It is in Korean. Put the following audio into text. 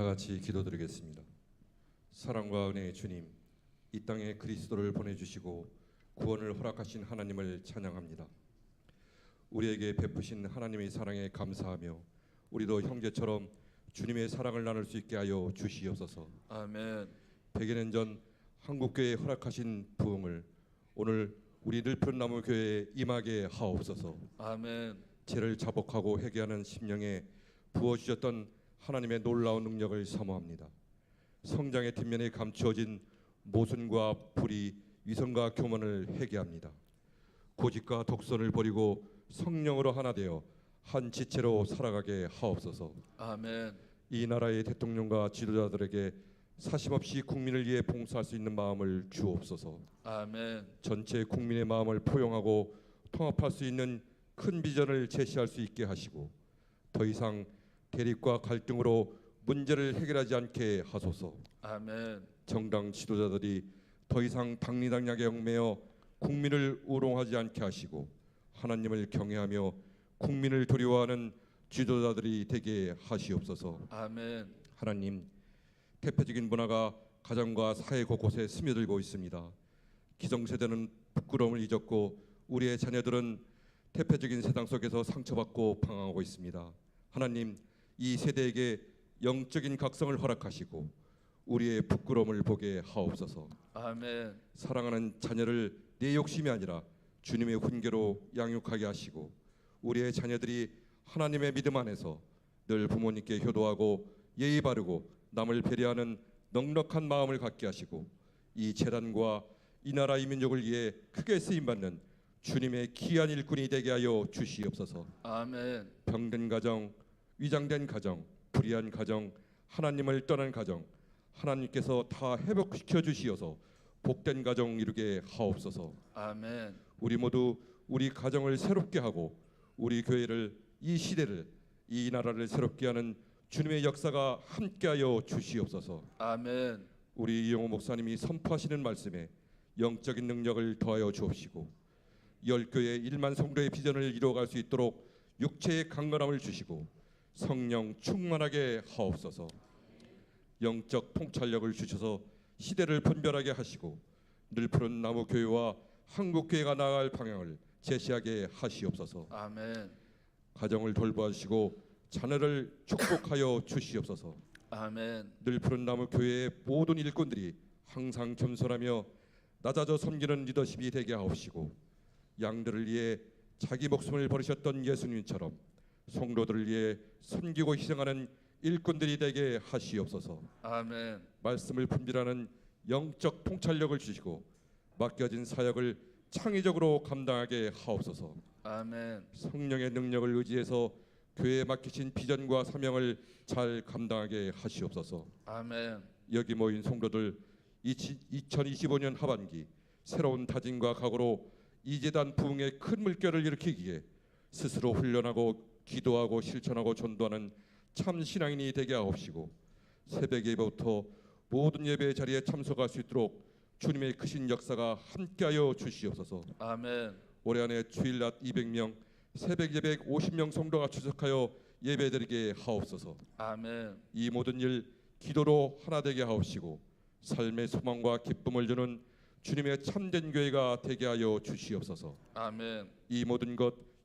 다 같이 기도드리겠습니다. 사랑과 은혜의 주님, 이 땅에 그리스도를 보내주시고 구원을 허락하신 하나님을 찬양합니다. 우리에게 베푸신 하나님의 사랑에 감사하며 우리도 형제처럼 주님의 사랑을 나눌 수 있게 하여 주시옵소서. 아멘. 백여 년 전 한국교회에 허락하신 부흥을 오늘 우리 늘푸른나무 교회에 임하게 하옵소서. 아멘. 죄를 자복하고 회개하는 심령에 부어 주셨던 하나님의 놀라운 능력을 사모합니다. 성장의 뒷면에 감추어진 모순과 불의, 위선과 교만을 회개합니다. 고집과 독선을 버리고 성령으로 하나 되어 한 지체로 살아가게 하옵소서. 아멘. 이 나라의 대통령과 지도자들에게 사심없이 국민을 위해 봉사할 수 있는 마음을 주옵소서. 아멘. 전체 국민의 마음을 포용하고 통합할 수 있는 큰 비전을 제시할 수 있게 하시고 더 이상 대립과 갈등으로 문제를 해결하지 않게 하소서. 아멘. 정당 지도자들이 더 이상 당리당략에 얽매여 국민을 우롱하지 않게 하시고 하나님을 경외하며 국민을 두려워하는 지도자들이 되게 하시옵소서. 아멘. 하나님 대표적인 문화가 가정과 사회 곳곳에 스며들고 있습니다. 기성세대는 부끄러움을 잊었고 우리의 자녀들은 대표적인 세상 속에서 상처받고 방황하고 있습니다. 하나님 이 세대에게 영적인 각성을 허락하시고 우리의 부끄러움을 보게 하옵소서. 아멘. 사랑하는 자녀를 내 욕심이 아니라 주님의 훈계로 양육하게 하시고 우리의 자녀들이 하나님의 믿음 안에서 늘 부모님께 효도하고 예의 바르고 남을 배려하는 넉넉한 마음을 갖게 하시고 이 재단과 이 나라 이 민족을 위해 크게 쓰임 받는 주님의 귀한 일꾼이 되게 하여 주시옵소서. 아멘. 병든 가정, 위장된 가정, 불의한 가정, 하나님을 떠난 가정, 하나님께서 다 회복시켜 주시어서 복된 가정 이루게 하옵소서. 아멘. 우리 모두 우리 가정을 새롭게 하고 우리 교회를 이 시대를 이 나라를 새롭게 하는 주님의 역사가 함께하여 주시옵소서. 아멘. 우리 이영호 목사님이 선포하시는 말씀에 영적인 능력을 더하여 주옵시고 열교의 1만 성도의 비전을 이루어갈 수 있도록 육체의 강건함을 주시고 성령 충만하게 하옵소서 영적 통찰력을 주셔서 시대를 분별하게 하시고 늘 푸른 나무 교회와 한국 교회가 나아갈 방향을 제시하게 하시옵소서 아멘. 가정을 돌보시고 자녀를 축복하여 주시옵소서 아멘. 늘 푸른 나무 교회의 모든 일꾼들이 항상 겸손하며 낮아져 섬기는 리더십이 되게 하옵시고 양들을 위해 자기 목숨을 버리셨던 예수님처럼 성도들을 위해 섬기고 희생하는 일꾼들이 되게 하시옵소서. 아멘. 말씀을 분별하는 영적 통찰력을 주시고 맡겨진 사역을 창의적으로 감당하게 하옵소서. 아멘. 성령의 능력을 의지해서 교회에 맡기신 비전과 사명을 잘 감당하게 하시옵소서. 아멘. 여기 모인 성도들 2025년 하반기 새로운 다짐과 각오로 이재단 부흥의 큰 물결을 일으키기에 스스로 훈련하고 기도하고 실천하고 전도하는 참 신앙인이 되게 하옵시고 새벽 예배부터 모든 예배 자리에 참석할 수 있도록 주님의 크신 역사가 함께하여 주시옵소서. 아멘. 올해 안에 주일 낮 200명, 새벽 예배 50명 성도가出席하여 예배드리게 하옵소서. 아멘. 이 모든 일 기도로 하나 되게 하옵시고 삶의 소망과 기쁨을 주는 주님의 참된 교회가 되게 하여 주시옵소서. 아멘. 이 모든 것